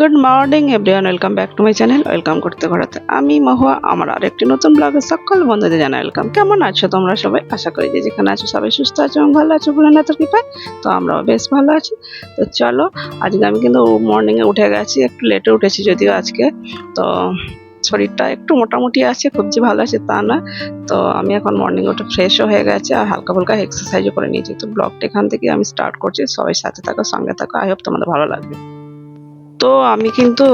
Good morning, everyone, welcome back to my channel, welcome করতে করাতে আমি মহুয়া, আমার আরেকটি নতুন ব্লগে সকল বন্ধুদের জানা ওয়েলকাম কেমন আছো তোমরা সবাই? আশা করি যে যেখানে আছো সবাই সুস্থ আছো এবং ভালো আছো তো কৃপায়, তো আমরাও বেশ ভালো আছি। তো চলো, আজকে আমি কিন্তু মর্নিংয়ে উঠে গেছি, একটু লেটে উঠেছি যদিও আজকে, তো শরীরটা একটু মোটামুটি আছে, খুব যে ভালো আছে তা না, তো আমি এখন মর্নিং ওটা ফ্রেশও হয়ে গেছে আর হালকা ফুলকা এক্সারসাইজও করে নিয়েছি। তো ব্লগটা এখান থেকে আমি স্টার্ট করছি, সবাই সাথে থাকো, সঙ্গে থাকো আই হোপ তোমাদের ভালো লাগবে। তো আমি কিন্তু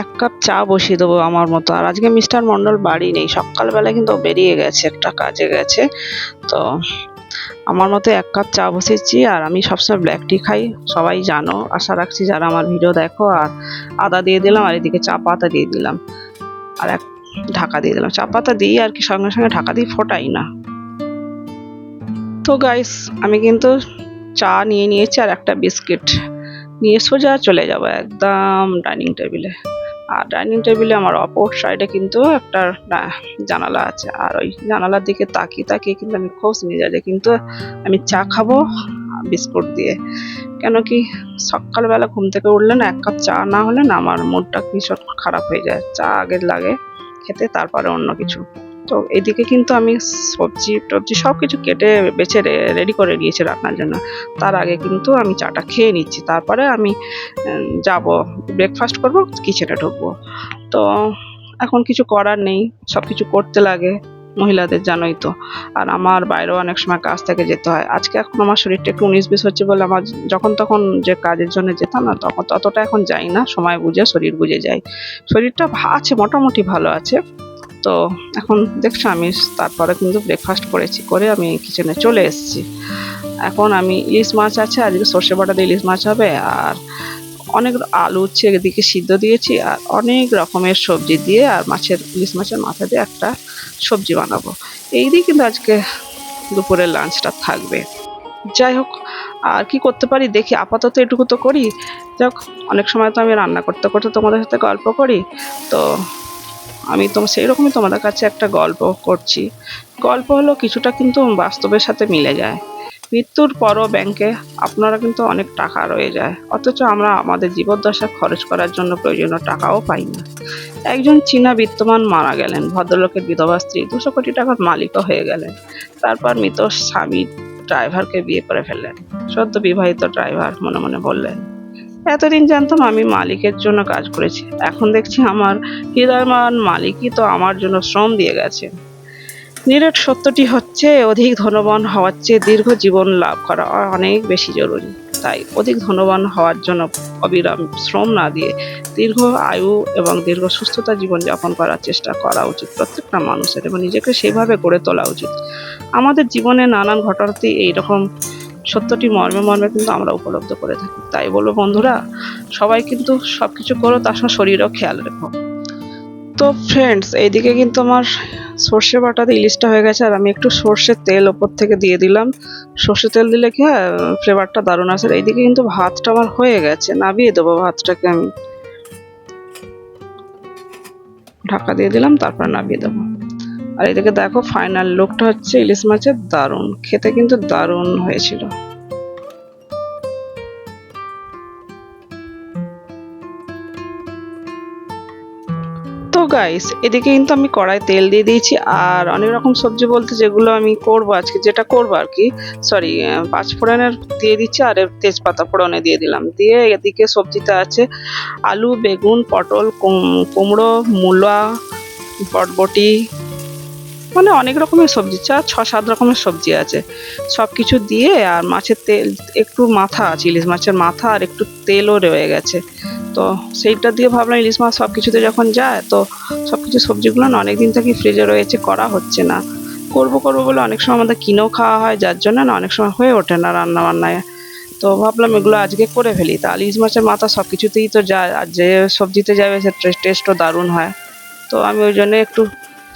এক কাপ চা বসিয়ে দেবো আমার মতো। আর আজকে মিস্টার মন্ডল বাড়ি নেই। সকালবেলা কিন্তু বেরিয়ে গেছে, একটা কাজে গেছে। তো আমার মতো এক কাপ চা বসিয়েছি আর আমি সবসময় ব্ল্যাক টি খাই, সবাই জানো। আশা রাখছি যারা আমার ভিডিও দেখো আর আদা দিয়ে দিলাম আর এদিকে চা পাতা দিয়ে দিলাম। আর এক ঢাকা দিয়ে দিলাম। চা পাতা দিই আর কি সঙ্গে সঙ্গে ঢাকা দিয়ে ফোটাই না। তো গাইস আমি কিন্তু চা নিয়ে নিয়েছি আর একটা বিস্কিট। নিয়ে সোজা চলে যাব একদম ডাইনিং টেবিলে। আর ডাইনিং টেবিলে আমার অপর সাইডে কিন্তু একটা জানালা আছে। আর ওই জানালার দিকে তাকিয়ে তাকিয়ে কিন্তু আমি খোঁজ নিয়ে যাই কিন্তু আমি চা খাব বিস্কুট দিয়ে। কেন কি সকালবেলা ঘুম থেকে উঠলে না এক কাপ চা না হলে না আমার মুডটা ভীষণ খারাপ হয়ে যায়। চা আগে লাগে, খেতে তারপরে অন্য কিছু। তো এদিকে কিন্তু আমি সবজি টবজি সব কিছু কেটে বেছে রেডি করে দিয়েছি রান্নার জন্য। তার আগে কিন্তু আমি চাটা খেয়ে নিচ্ছি। তারপরে আমি যাব ব্রেকফাস্ট করব কিচেনে ঢুকবো। তো এখন কিছু করার নেই সব কিছু করতে লাগে, মহিলাদের জানোই তো। আর আমার বাইরেও অনেক সময় কাজ থেকে যেতে হয়। আজকে এখন আমার শরীরটা একটু উনিশ বিশ হচ্ছে বলে আমার যখন তখন যে কাজের জন্য যেতাম না, তখন ততটা এখন যাই না। সময় বুঝে, শরীর বুঝে যাই। শরীরটা আছে, মোটামুটি ভালো আছে। তো এখন দেখছ আমি তারপরে কিন্তু ব্রেকফাস্ট করেছি, করে আমি কিচেনে চলে এসেছি। এখন আমি ইলিশ মাছ আছে আজকে সর্ষে বাটা দিয়ে ইলিশ মাছ হবে, আর অনেক আলু হচ্ছে এদিকে সিদ্ধ দিয়েছি, আর অনেক রকমের সবজি দিয়ে, আর মাছের, ইলিশ মাছের মাথা দিয়ে একটা সবজি বানাবো। এই দিয়ে কিন্তু আজকে দুপুরের লাঞ্চটা থাকবে। যাই হোক, আর কি করতে পারি দেখি, আপাতত এটুকু তো করি। যাক অনেক সময় তো আমি রান্না করতে করতে তোমাদের সাথে গল্প করি, তো আমি তো সেই রকমই তোমাদের কাছে একটা গল্প করছি। গল্প হলো কিছুটা কিন্তু বাস্তবের সাথে মিলে যায়। মৃত্যুর পরও ব্যাংকে আপনারা কিন্তু অনেক টাকা রয়ে যায়। অথচ আমরা আমাদের জীবদ্দশা খরচ করার জন্য প্রয়োজনীয় টাকাও পাই না। একজন চীনা বিত্তমান মারা গেলেন। ভদ্রলোকের বিধবা স্ত্রী দুশো কোটি টাকার মালিকও হয়ে গেলেন। তারপর মৃত স্বামী ড্রাইভারকে বিয়ে করে ফেললেন। সদ্য বিবাহিত ড্রাইভার মনে মনে বললেন এতদিন জানতাম আমি মালিকের জন্য কাজ করেছি। এখন দেখছি আমার হৃদয়মান মালিকই তো আমার জন্য শ্রম দিয়ে গেছে। নিরেট সত্যটি হচ্ছে, অধিক ধনবান হওয়ার চেয়ে দীর্ঘ জীবন লাভ করা অনেক বেশি জরুরি। তাই অধিক ধনবান হওয়ার জন্য অবিরাম শ্রম না দিয়ে দীর্ঘ আয়ু এবং দীর্ঘ সুস্থতা জীবনযাপন করার চেষ্টা করা উচিত। প্রত্যেকটা মানুষের এবং নিজেকে সেভাবে গড়ে তোলা উচিত। আমাদের জীবনে নানান ঘটনাতেই এইরকম সত্যটি মর্মে মর্মে কিন্তু আমরা উপলব্ধ করে থাকি। তাই বলব, বন্ধুরা, সবাই কিন্তু সব কিছু করো, তার শরীরও খেয়াল রেখো। তো ফ্রেন্ডস এইদিকে কিন্তু আমার সর্ষে বাটাতে ইলিশটা হয়ে গেছে, আর আমি একটু সর্ষের তেল ওপর থেকে দিয়ে দিলাম। সর্ষে তেল দিলে কি হয় ফ্লেভারটা দারুণ আর এইদিকে কিন্তু ভাতটা আমার হয়ে গেছে নাবিয়ে দেবো ভাতটাকে আমি। ঢাকা দিয়ে দিলাম, তারপর নাবিয়ে দেবো। আর এদিকে দেখো ফাইনাল লুকটা হচ্ছে ইলিশ মাছের দারুণ। খেতে কিন্তু দারুণ হয়েছিল। তো গাইস এদিকে কিন্তু আমি কড়াই তেল দিয়ে দিয়েছি আর অনেক রকম সবজি বলতে যেগুলো আমি করব আজকে, যেটা করব আর কি সরি পাঁচ ফোড়নের দিয়ে দিচ্ছি আর তেজপাতা ফোড়নে দিয়ে দিলাম। দিয়ে এদিকে সবজিতে আছে আলু, বেগুন, পটল, কুম- কুমড়ো, মূলা, বটবটি মানে অনেক রকমের সবজি চার ছ, সাত রকমের সবজি আছে। সব কিছু দিয়ে আর মাছের তেল, একটু মাথা আছে, ইলিশ মাছের মাথা আর একটু তেলও রয়ে গেছে। তো সেইটা দিয়ে ভাবলাম ইলিশ মাছ সব কিছুতে যখন যায়, তো সব কিছু সবজিগুলো না অনেক দিন থেকে ফ্রিজে রয়েছে, করা হচ্ছে না। করব করব বলে অনেক সময় আমাদের কিনেও খাওয়া হয়, যার জন্য না অনেক সময় হয়ে ওঠে না রান্না বান্নায় তো ভাবলাম এগুলো আজকে করে ফেলি। তা ইলিশ মাছের মাথা সব কিছুতেই তো যায়, আর যে সবজিতে যাবে সে টেস্টও দারুণ হয়। তো আমি ওই জন্য একটু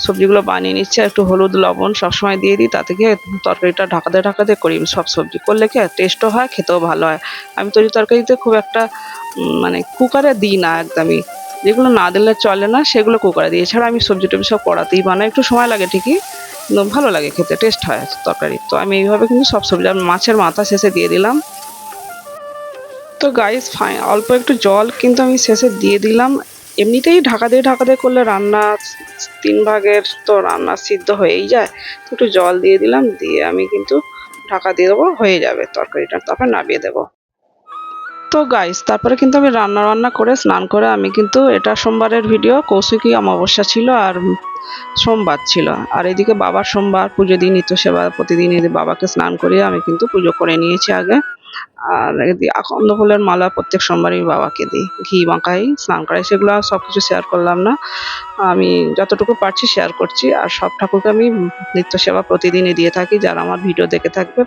সবজিগুলো বানিয়ে নিচ্ছি, একটু হলুদ, লবণ সবসময় দিয়ে দিই, তাতে গিয়ে তরকারিটা ঢাকাতে ঢাকাতে করি। সব সবজি করলে কি টেস্টও হয়, খেতেও ভালো হয়। আমি তরি তরকারিতে খুব একটা মানে কুকারে দিই না একদমই। যেগুলো না দিলে চলে না, সেগুলো কুকারে দিই। এছাড়া আমি সবজি টবজি সব কড়াতেই বানাই, একটু সময় লাগে ঠিকই ভালো লাগে খেতে টেস্ট হয় তরকারি। তো আমি এইভাবে কিন্তু সব সবজি মাছের মাথা শেষে দিয়ে দিলাম। তো গাইস ফাই অল্প একটু জল কিন্তু আমি শেষে দিয়ে দিলাম। এমনিতেই ঢাকা দিয়ে ঢাকা দিয়ে করলে রান্না তিন ভাগের তো রান্না সিদ্ধ হয়েই যায়। একটু জল দিয়ে দিলাম, দিয়ে আমি কিন্তু ঢাকা দিয়ে দেবো, হয়ে যাবে তরকারিটা। তারপর নামিয়ে দেবো। তো গাইস তারপরে কিন্তু আমি রান্না রান্না করে, স্নান করে আমি কিন্তু এটা সোমবারের ভিডিও কৌশিকী অমাবস্যা ছিল আর সোমবার ছিল। আর এদিকে বাবার সোমবার, পুজো দিই নিত্য সেবা প্রতিদিন বাবাকে স্নান করিয়ে আমি কিন্তু পুজো করে নিয়েছি আগে। আর আকন্দ ফুলের মালা প্রত্যেক সোমবারই বাবাকে দিই, ঘি মাখাই, স্নান করাই, সেগুলো সব কিছু শেয়ার করলাম না। আমি যতটুকু পারছি শেয়ার করছি, আর সব ঠাকুরকে আমি নিত্য সেবা প্রতিদিনই দিয়ে থাকি, যারা আমার ভিডিও দেখে থাকবে,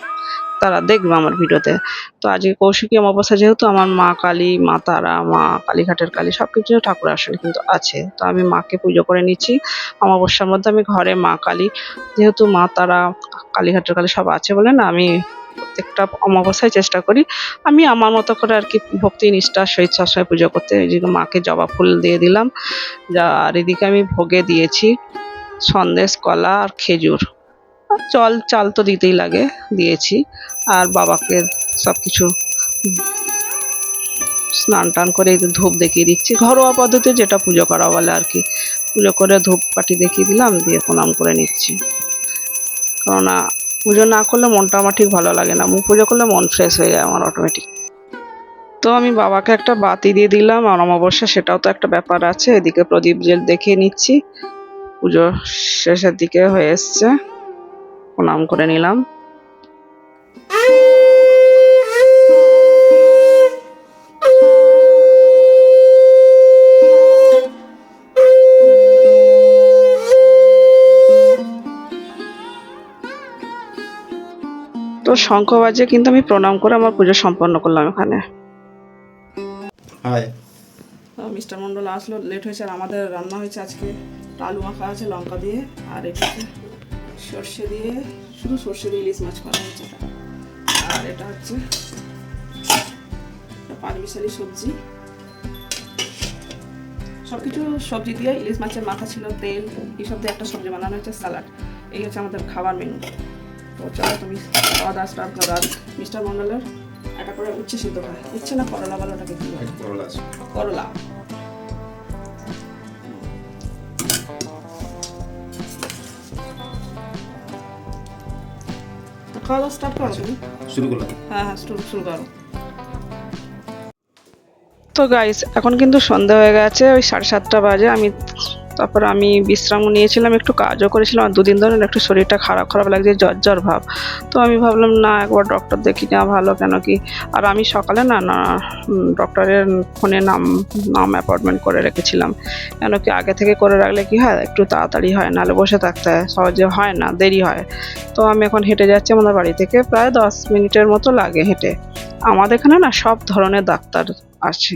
তারা দেখবে আমার ভিডিওতে তো। আজকে কৌশিকী অমাবস্যা যেহেতু আমার মা কালী, মা তারা, মা কালীঘাটের কালী সব কিছু ঠাকুর আসলে কিন্তু আছে। তো আমি মাকে পুজো করে নিচ্ছি। অমাবস্যার মধ্যে আমি ঘরে মা কালী, যেহেতু মা তারা কালীঘাটের কালী সব আছে বলে না, আমি প্রত্যেকটা অমাবস্যায় চেষ্টা করি। আমি আমার মতো করে আর কি ভক্তি নিষ্ঠা সবসময় পুজো করতে। এদিকে মাকে জবা ফুল দিয়ে দিলাম। যা, আর এদিকে আমি ভোগে দিয়েছি সন্দেশ, কলা আর খেজুর। জল চাল তো দিতেই লাগে, দিয়েছি। আর বাবাকে সব কিছু স্নান টান করে ধূপ দেখিয়ে দিচ্ছি। ঘরোয়া পদ্ধতি যেটা পুজো করা বলে আর কি। পুজো করে ধূপ কাঠি দেখিয়ে দিলাম, দিয়ে প্রণাম করে নিচ্ছি। কেননা পুজো না করলে মনটা আমার ঠিক ভালো লাগে না। মুখ পুজো করলে মন ফ্রেশ হয়ে যায় আমার অটোমেটিক তো আমি বাবাকে একটা বাতি দিয়ে দিলাম, আর অমাবস্যা সেটাও তো একটা ব্যাপার আছে। এদিকে প্রদীপ জেল দেখিয়ে নিচ্ছি। পুজো শেষের দিকে হয়ে এসছে। প্রণাম করে নিলাম। তো শঙ্খ বাজে কিন্তু আমি প্রণাম করে আমার পুজো সম্পন্ন করলাম এখানে। হাই মিস্টার মন্ডল আসলো লেট হয়েছে আর আমাদের রান্না হয়েছে আজকে। আলু মাখা আছে লঙ্কা দিয়ে আর এটা হচ্ছে সর্ষে দিয়ে শুধু সর্ষে দিয়ে ইলিশ মাছ করা হয়েছে আর এটা হচ্ছে পাঁচমিশালি সবজি। সব কিছু সবজি দিয়ে ইলিশ মাছের মাথা ছিল তেল এইসব দিয়ে একটা সবজি বানানো হয়েছে স্যালাড। এই হচ্ছে আমাদের খাবার মেনু। তো চলো তুমি খাওয়া দাওয়া স্টার্ট করো। আর মিস্টার মন্ডলের একটা করে উচ্ছে সিদ্ধ খায় উচ্ছে না করলা বলো ওটাকে কি করলা করলা। তো খাওয়া দাওয়া স্টার্ট করো তুমি? শুরু করলাম। হ্যাঁ হ্যাঁ শুরু শুরু করো। তো গাইস এখন কিন্তু সন্ধ্যা হয়ে গেছে ওই সাড়ে সাতটা বাজে আমি তারপর আমি বিশ্রাম নিয়েছিলাম, একটু কাজও করেছিলাম আর দুদিন ধরে একটু শরীরটা খারাপ খারাপ লাগছে, জ্বর জ্বর ভাব। তো আমি ভাবলাম, না, একবার ডক্টর দেখি না ভালো, কেন কি? আর আমি সকালে না না ডক্টরের ফোনে নাম নাম অ্যাপয়েন্টমেন্ট করে রেখেছিলাম। কেন কি আগে থেকে করে রাখলে কি হয়, একটু তাড়াতাড়ি হয়, নাহলে বসে থাকতে হয়, সহজে হয় না, দেরি হয়। তো আমি এখন হেঁটে যাচ্ছি আমাদের বাড়ি থেকে, প্রায় দশ মিনিটের মতো লাগে হেঁটে। আমাদের এখানে না সব ধরনের ডাক্তার আছে।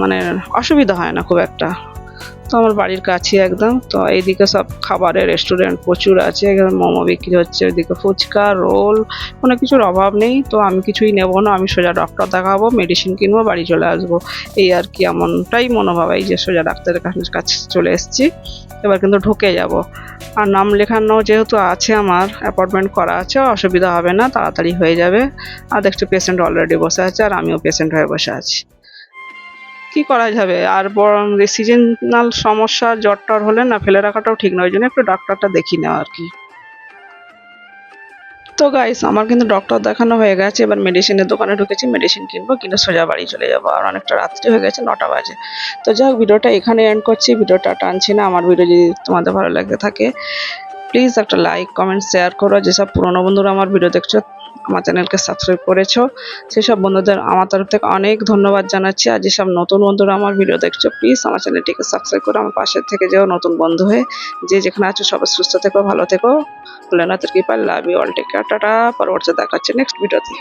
মানে অসুবিধা হয় না খুব একটা। তো আমার বাড়ির কাছে একদম। তো এইদিকে সব খাবারের রেস্টুরেন্ট প্রচুর আছে। এখানে মোমো বিক্রি হচ্ছে, ওইদিকে ফুচকা, রোল, কোনো কিছুর অভাব নেই। তো আমি কিছুই নেব না, আমি সোজা ডক্টর দেখাবো মেডিসিন কিনবো, বাড়ি চলে আসব। এই আর কি এমনটাই মনোভাব, এই যে সোজা ডাক্তারের কাছে চলে এসেছি। এবার কিন্তু ঢুকে যাব। আর নাম লেখানো যেহেতু আছে আমার অ্যাপয়েন্টমেন্ট করা আছে, অসুবিধা হবে না, তাড়াতাড়ি হয়ে যাবে। আর দেখছি পেশেন্ট অলরেডি বসে আছে, আর আমিও পেশেন্ট হয়ে বসে আছি। কি করা যাবে? আর বরং সিজনাল সমস্যা জ্বর টর হলে না ফেলে রাখাটাও ঠিক নয়। ওই জন্য একটু ডাক্তারটা দেখি নেওয়া আর কি। তো গাইস আমার কিন্তু ডক্টর দেখানো হয়ে গেছে। এবার মেডিসিনের দোকানে ঢুকেছি মেডিসিন কিনবো, কিনে সোজা বাড়ি চলে যাব। আর অনেকটা রাত্রি হয়ে গেছে, নটা বাজে। তো যাই হোক ভিডিওটা এখানে এন্ড করছি। ভিডিওটা টানছি না। আমার ভিডিও যদি তোমাদের ভালো লাগতে থাকে প্লিজ একটা লাইক কমেন্ট শেয়ার করো। যেসব পুরনো বন্ধুরা আমার ভিডিও দেখছ আমার চ্যানেলকে সাবস্ক্রাইব করেছ। সেসব বন্ধুদের আমার তরফ থেকে অনেক ধন্যবাদ জানাচ্ছি। আর যেসব নতুন বন্ধুরা আমার ভিডিও দেখছ প্লিজ আমার চ্যানেলটিকে সাবস্ক্রাইব করে আমার পাশের থেকে যেও নতুন বন্ধু হয়ে। যে যেখানে আছো, সবাই সুস্থ থেকো, ভালো থেকো। ভোলেনাথের কৃপা love you all take care tata. পরবর্তী দেখাচ্ছে নেক্সট ভিডিওতে